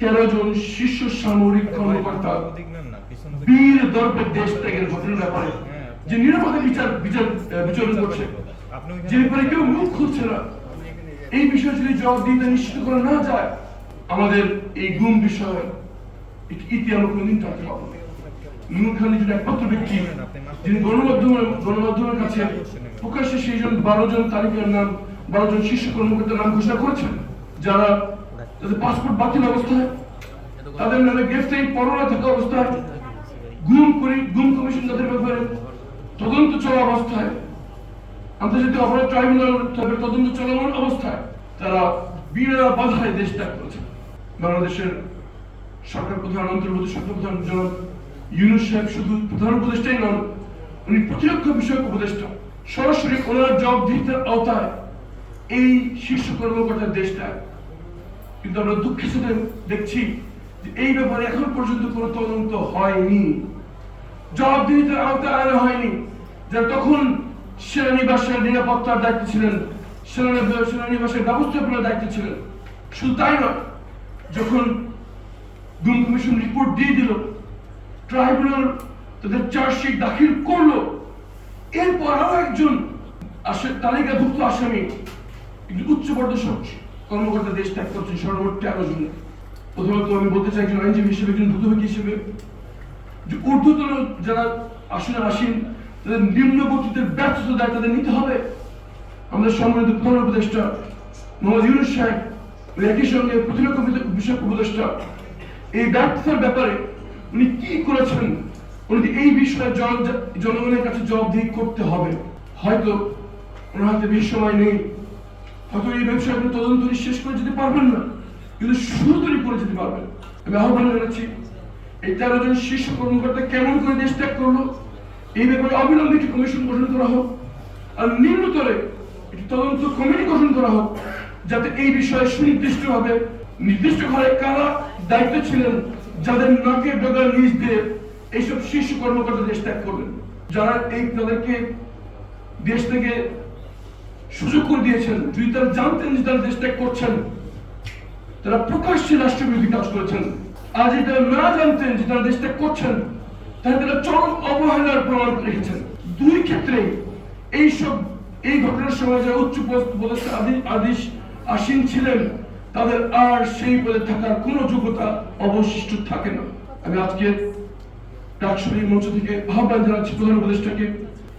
তেরো জন শীর্ষ সামরিক কর্মকর্তা বীর দর্পে দেশ ত্যাগের ঘটনার ব্যাপারে। যে নিরাপদে বিচার বিচার বিচারণ করছে যে ব্যাপারে কেউ মুখ খুলছে না এই বিষয়ে যদি জবাবদিহিতা নিশ্চিত করা না যায়, আমাদের এই গুম বিষয়ে ইতি আমরা কোনদিন টানতে পারব না খান একজন একমাত্র ব্যক্তি, যিনি গণমাধ্যমের গণমাধ্যমের কাছে প্রকাশ্যে সেই জন বারো জন তালিকার নাম, বারো জন শীর্ষ কর্মকর্তার নাম ঘোষণা করেছেন, যারা তাদের পাসপোর্ট বাতিল অবস্থায়, তাদের নামে গ্রেফতারি পরোয়া থাকা অবস্থায়, গুম করে, গুম কমিশন তাদের ব্যাপারে তদন্ত চলা অবস্থায়, আন্তর্জাতিক অপরাধ ট্রাইব্যুনাল তাদের তদন্ত চলমান অবস্থায় তারা বিনা বাধায় দেশ ত্যাগ করেছে। বাংলাদেশের সরকার প্রধান অন্তর্গত সরকার প্রধান জনাব ইউনুস সাহেব শুধু প্রধান উপদেষ্টাই নন, উনি প্রতিরক্ষা বিষয়ক উপদেষ্টা। সরাসরি ওনার জবাবদিহিতার আওতায় এই শীর্ষ কর্মকর্তার দেশ ত্যাগ। কিন্তু আমরা সাথে দেখছি যে এই ব্যাপারে এখন পর্যন্ত কোনো তদন্ত হয়নি। জবাবদিহিতার আওতায় আনা হয়নি। যারা তখন সেনানিবাসের নিরাপত্তার দায়িত্বে ছিলেন, সেনানি- সেনানিবাসের ব্যবস্থাপনার দায়িত্বে ছিলেন। শুধু তাই নয়, যখন গুম কমিশন রিপোর্ট দিয়ে দিল ট্রাইব্যুনাল তাদের চার্জশিট দাখিল করল, এরপর আরও একজন তালিকাভুক্ত আসামি, একজন উচ্চ পদস্থ কর্মকর্তা দেশ ত্যাগ করছেন তেরো জন প্রথমত আমি বলতে চাই একজন আইনজীবী হিসেবে, একজন ভূতভোগী হিসেবে? যে ঊর্ধ্বতন যারা আসনে আসেন, তাদের নিম্নবর্তীদের ব্যর্থতা দায় তাদের নিতে হবে। আমাদের সম্মানিত প্রধান উপদেষ্টা, মোহাম্মদ ইউনুস সাহেব একই সঙ্গে প্রতিরক্ষা বিষয়ক উপদেষ্টা, এই ব্যর্থতার ব্যাপারে উনি কি করেছেন? উনি এই বিষয়ে জনগণের কাছে জবাবদিহি করতে হবে। হয়তো ওনার হাতে বেশি সময় নেই। হয়তো এই ব্যবসায় আপনি তদন্ত শেষ করে যেতে পারবেন না, কিন্তু শুরু তৈরি করে যেতে পারবেন। আমি আহ্বান জানাচ্ছি, এই তেরো জন শীর্ষ কর্মকর্তা কেমন করে দেশ ত্যাগ করল, এই ব্যাপারে অবিলম্বে একটি কমিশন গঠন করা হোক, আর নিম্নতরে একটি তদন্ত কমিটি গঠন করা হোক, যাতে এই বিষয়ে সুনির্দিষ্টভাবে নির্দিষ্ট ঘরে কারা দায়িত্ব ছিলেন, যাদের নাকের ডগার নিচ দিয়ে এইসব শীর্ষ কর্মকর্তা দেশ ত্যাগ করবেন। যারা এই তাদেরকে দেশ থেকে সুযোগ করে দিয়েছেন। যদি তারা জানতেন যে তারা দেশ ত্যাগ করছেন, তারা প্রকাশ্যে রাষ্ট্রবিরোধী কাজ করেছেন। আর যদি তারা না জানতেন যে তারা দেশ ত্যাগ করছেন, তাহলে তারা চরম অবহেলার প্রমাণ রেখেছেন। দুই ক্ষেত্রে এইসব এই ঘটনার সময় যারা উচ্চ পদস্থ আদি- আদেশ আসীন ছিলেন, তাদের আর সেই পদে থাকার কোনো যোগ্যতা অবশিষ্ট থাকে না। আমি আজকে ডাকসুরি মঞ্চ থেকে আহ্বান জানাচ্ছি প্রধান উপদেষ্টাকে,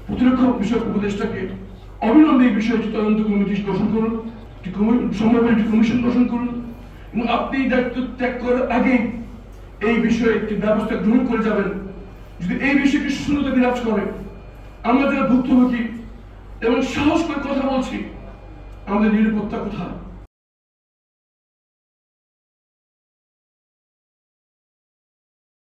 প্রতিরক্ষা বিষয়ক উপদেষ্টাকে অবিলম্বে এই বিষয়ে তদন্ত কমিটি গঠন করুন, একটি কমিশন গঠন করুন এবং আপনি দায়িত্ব ত্যাগ করার আগে এই বিষয়ে একটি ব্যবস্থা গ্রহণ করে যাবেন। যদি এই বিষয়ে একটি শূন্যতা বিরাজ করে, আমরা যারা ভুক্তভোগী এবং সাহস করে কথা বলছি, আমাদের নিরাপত্তা কোথায়?